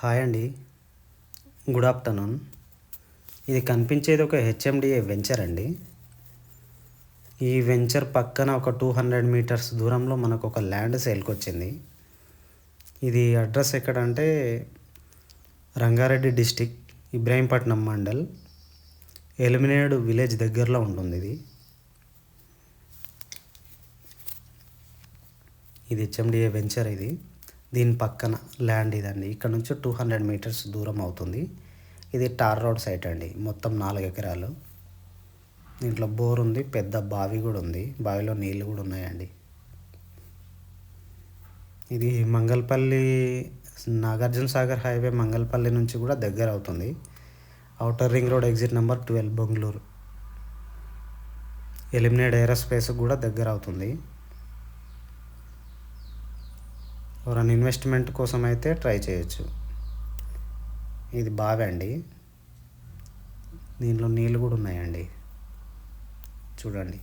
Hi అండి. Good afternoon. ఇది కనిపించేది ఒక హెచ్ఎండిఏ వెంచర్ అండి. ఈ వెంచర్ పక్కన ఒక టూ హండ్రెడ్ మీటర్స్ దూరంలో మనకు ఒక ల్యాండ్ సేల్కి వచ్చింది ఇది అడ్రస్ ఎక్కడంటే రంగారెడ్డి డిస్టిక్ ఇబ్రాహీంపట్నం మండల్ ఎలిమినేడ్ విలేజ్ దగ్గరలో ఉంటుంది ఇది. ఇది హెచ్ఎండిఏ వెంచర్ ఇది. దీని పక్కన ల్యాండ్ ఇదండి. ఇక్కడ నుంచి టూ హండ్రెడ్ మీటర్స్ దూరం అవుతుంది. ఇది టార్ రోడ్ సైట్ అండి. మొత్తం నాలుగు ఎకరాలు. దీంట్లో బోర్ ఉంది పెద్ద బావి కూడా ఉంది. బావిలో నీళ్ళు కూడా ఉన్నాయండి. ఇది మంగళపల్లి నాగార్జున సాగర్ హైవే మంగళపల్లి నుంచి కూడా దగ్గర అవుతుంది. Outer ring road exit number twelve Bengaluru. Elimineedu aerospace కూడా దగ్గర అవుతుంది. ఎవరైనా ఇన్వెస్ట్మెంట్ కోసం అయితే ట్రై చేయొచ్చు. ఇది బావి అండి. దీంట్లో నీళ్ళు కూడా ఉన్నాయండి. చూడండి.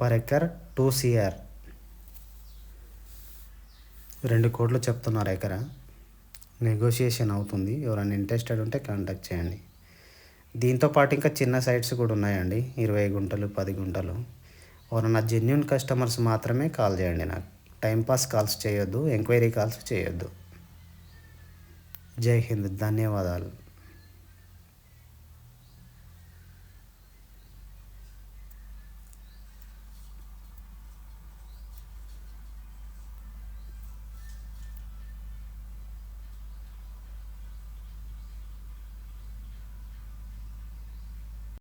Per acre two CR. రెండు కోట్లు చెప్తున్నారు ఎకరా. నెగోషియేషన్ అవుతుంది. ఎవరైనా ఇంట్రెస్టెడ్ ఉంటే కాంటాక్ట్ చేయండి. దీంతో పాటు ఇంకా చిన్న సైట్స్ కూడా ఉన్నాయండి. ఇరవై గుంటలు పది గుంటలు. ఎవరన్నా జెన్యున్ కస్టమర్స్ మాత్రమే కాల్ చేయండి నాకు. టైంపాస్ కాల్స్ చేయొద్దు ఎంక్వైరీ కాల్స్ చేయొద్దు. జై హింద్ ధన్యవాదాలు.